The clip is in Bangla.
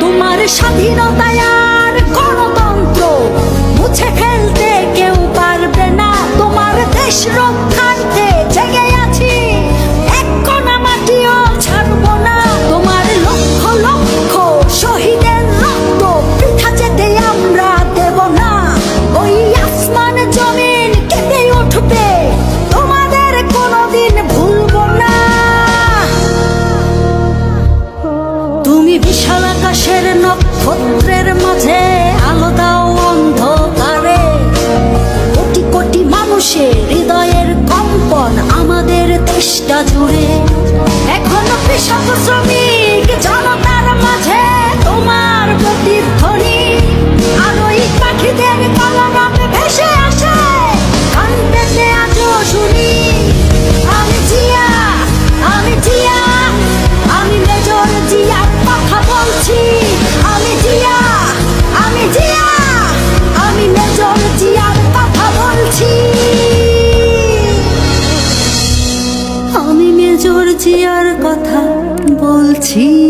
তোমার স্বাধীনতায় আর গণতন্ত্র মুছে ফেলতে কেউ পারবে না। তোমার দেশ রক্ষা নক্ষত্রের মাঝে আলোদা অন্ধকারে। কোটি কোটি মানুষের হৃদয়ের কম্পন আমাদের দেশটা জুড়ে। এখনও কৃষক শ্রমিক জনতার মাঝে তোমার প্রতিধ্বনি। আরও পাখিদের ti.